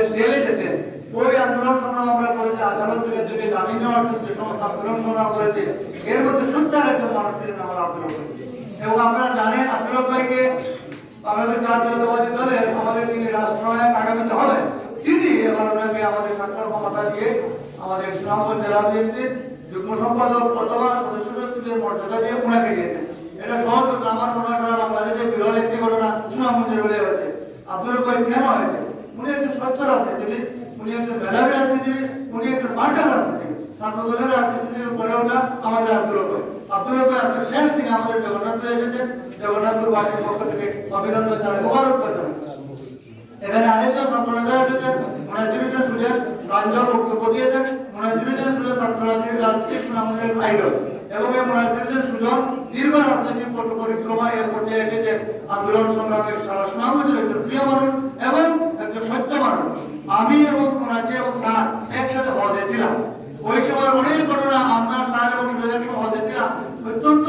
আমাদের জেলে যেতেন ওই আন্দোলন সংগ্রাম আমরা করেছি আদালত থেকে থেকে জামিন নেওয়ার জন্য যে সমস্ত আন্দোলন সংগ্রাম করেছে, এর মধ্যে সোচ্চার একজন মানুষ ছিলেন আমার আব্দুল হক। এবং আপনারা জানেন ভাইকে বাংলাদেশ জাতীয়তাবাদী আমাদের তিনি রাষ্ট্রনায়ক আগামীতে তিনি আমাদের ক্ষমতা দিয়ে আমাদের সুনামগঞ্জ জেলা যুগ্ম সম্পাদক অথবা সদস্য সচিবের মর্যাদা দিয়ে ওনাকে দিয়েছেন। এটা সহজ সারা বিরল একটি ঘটনা সুনামগঞ্জের হলে হয়েছে আব্দুল কেন হয়েছে? উনি একজন স্বচ্ছ রাজনীতিবিদ, উনি একজন মেধাবী রাজনীতিবিদ, উনি একজন মাঠের রাজনীতিবিদ। ছাত্র দলের রাজনীতির উপরে ওঠা আমাদের ভাই। আব্দুল হক আজকে শেষ দিনে আমাদের জগন্নাথপুরে এসেছেন জগন্নাথপুর বাসীর পক্ষ থেকে অভিনন্দন জানাই মোবারক জানাই। এখানে আরেকজন ছাত্র নেতা এসেছেন মোনাজিরুদ্দিন সুজেন রঞ্জন বক্তব্য দিয়েছেন। মোনাজিরুদ্দিন সুজেন ছাত্র রাজনীতির রাজনীতির সুনামের আইডল এবং এই মোনাজিরুদ্দিন সুজন দীর্ঘ রাজনৈতিক পথ পরিক্রমা এর মধ্যে এসেছেন আন্দোলন সংগ্রামের সারা সুনামগঞ্জের একজন প্রিয় মানুষ এবং একজন সচ্চ মানুষ। আমি এবং মোনাজি এবং স্যার একসাথে হজে ছিলাম ওই সময় অনেক ঘটনা আপনার স্যার এবং সুজনের সময় হজে ছিলাম অত্যন্ত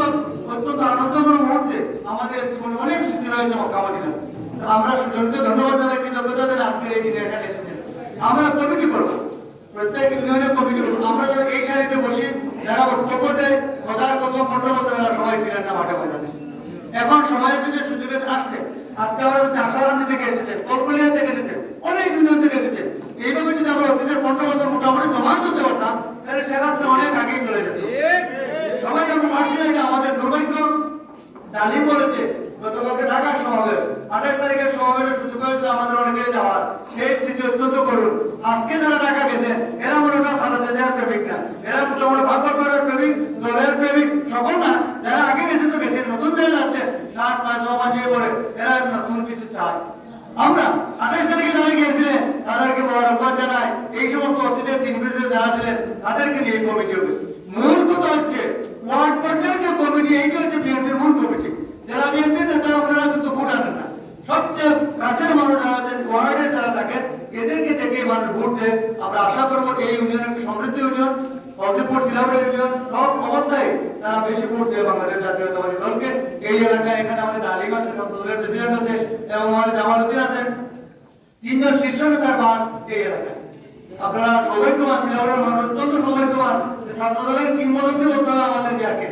অত্যন্ত আনন্দকর মুহূর্তে আমাদের জীবনে অনেক স্মৃতি রয়েছে মক্কামদিনা আমরা সুজনকে ধন্যবাদ জানাই, কৃতজ্ঞতা জানাই, আজকের এই দিনে এখানে এসেছেন। আমরা কমিটি করব। প্রত্যেক ইউনিয়নের কমিটি আমরা যারা এই সারিতে বসি, যারা বক্তব্য দেয় খোদার কসম, পনেরো বছর এরা সবাই ছিলেন না মাঠে ময়দানে। এখন সময় এসেছে সুযোগে আসছে। আজকে আমরা হচ্ছে আশাবাদী থেকে এসেছে, কলকলিয়া থেকে এসেছে, অনেক ইউনিয়ন থেকে এসেছে। এইভাবে যদি আমরা অতীতের পনেরো বছর মোটামুটি জমা করতে পারতাম, তাহলে শেখ হাসিনা অনেক আগেই চলে যেত। সবাই যখন না এটা আমাদের দুর্ভাগ্য, ডালিম বলেছে, গতকালকে ঢাকার সমাবেশ, আঠাশ তারিখের সমাবেশের সুযোগ হয়েছিল আমাদের অনেকের যাওয়ার। সেই স্মৃতি অত্যন্ত করুন আজকে যারা ঢাকা গেছেন এরা মনে হয় খালাতে যাওয়ার প্রেমিক না এরা মোটামুটি ভাগ্য করার প্রেমিক দলের প্রেমিক সকল না যারা আগে গেছে তো গেছে নতুন জায়গা যাচ্ছে সাত পাঁচ জমা দিয়ে পড়ে এরা নতুন কিছু চায়। আমরা আঠাশ তারিখে যারা গিয়েছিলেন তাদেরকে মোবারকবাদ জানাই। এই সমস্ত অতীতের তিন বিরুদ্ধে যারা ছিলেন, তাদেরকে নিয়ে কমিটি হবে মূল কথা হচ্ছে, ওয়ার্ড পর্যায়ে যে কমিটি, এইটা হচ্ছে বিএনপির মূল কমিটি। যারা বিএনপির নেতা, ওনারা কিন্তু ভোট আনেন না। সবচেয়ে কাছের মানুষ যারা আছেন, ওয়ার্ডের যারা থাকেন, এদেরকে দেখে মানুষ ভোট দেয়। আমরা আশা করব এই ইউনিয়ন একটি সমৃদ্ধ ইউনিয়ন ফলদেবপুর শিলাউড়া ইউনিয়ন, সব অবস্থায় তারা বেশি ভোট দেয় বাংলাদেশ জাতীয়তাবাদী দলকে এই এলাকায় এখানে আমাদের ডালিম আছে প্রেসিডেন্ট আছে এবং আমাদের জামালউদ্দিন আছেন। তিনজন শীর্ষ নেতার এই এলাকায়। আপনারা সৌভাগ্যবান মানুষ অত্যন্ত সৌভাগ্যবান যে ছাত্র দলের কিংবদন্তি আমাদের বিয়াকে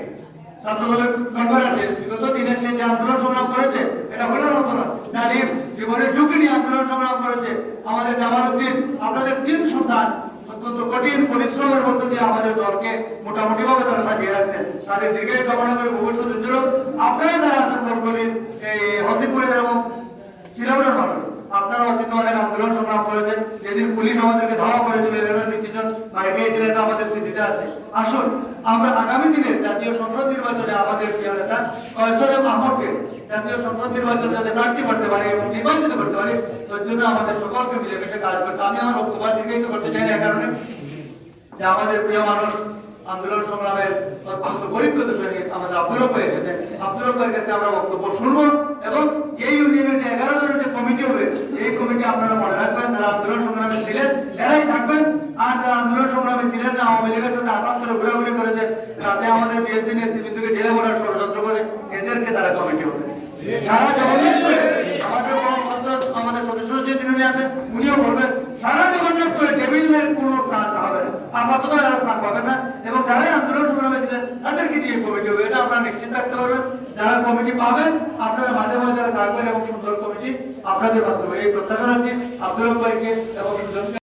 ছাত্র দলের মেম্বার আছে, বিগত দিনে সে যে আন্দোলন সংগ্রাম করেছে, এটা বলার মতো ডালিম জীবনের ঝুঁকি নিয়ে আন্দোলন সংগ্রাম করেছে আমাদের জামালউদ্দিন আপনাদের তিন সন্তান অত্যন্ত কঠিন পরিশ্রমের মধ্য দিয়ে আমাদের দলকে মোটামুটি ভাবে তারা সাজিয়ে রাখছেন। তাদের দীর্ঘায়ু কামনা করে ভবিষ্যৎ উজ্জ্বল। আপনারা যারা আছেন দলগুলির এই হতিপুরের এবং শিলাউরের মানুষ আপনারা অতীত অনেক আন্দোলন সংগ্রাম করেছেন। যেদিন পুলিশ আমাদেরকে ধাওয়া করেছিল তিনজন মারা গিয়েছিলেন আমাদের স্মৃতিতে আছে। আসুন, আমরা আগামী দিনে জাতীয় সংসদ নির্বাচনে আমাদের প্রিয় নেতা কয়সর আহমদকে জাতীয় সংসদ নির্বাচন যাতে প্রার্থী করতে পারি এবং নির্বাচিত করতে পারি, তার জন্য আমাদের সকলকে মিলেমিশে কাজ করতে আমি আমার বক্তব্য দীর্ঘায়িত করতে চাই না কারণে যে আমাদের প্রিয় মানুষ আন্দোলন সংগ্রামের অত্যন্ত পরিকৃত সঙ্গে আমাদের আব্দুল রব্বাই এসেছেন আব্দুল কাছে আমরা বক্তব্য শুনব এবং এই ইউনিয়নের যে এগারো জনের যে কমিটি হবে, এই কমিটি আপনারা মনে রাখবেন, যারা আন্দোলন সংগ্রামে ছিলেন এরাই থাকবেন, আর যারা আন্দোলন ছিলেন না, আওয়ামী লীগের সাথে আসাম ঘোরাঘুরি করেছে তাতে আমাদের বিএনপি নেতৃবৃন্দকে জেলে ভরার ষড়যন্ত্র করে, এদেরকে তারা কমিটি হবে। সারা না। এবং তাদেরকে দিয়ে কমিটি হবে। এটা আপনারা নিশ্চিত থাকতে পারবেন। যারা কমিটি পাবেন, আপনারা মাঝে মাঝে এবং সুন্দর কমিটি আপনাদের মাধ্যমে। এই প্রত্যাশা রাখছি আব্দুল ভাইকে এবং সুজনকে।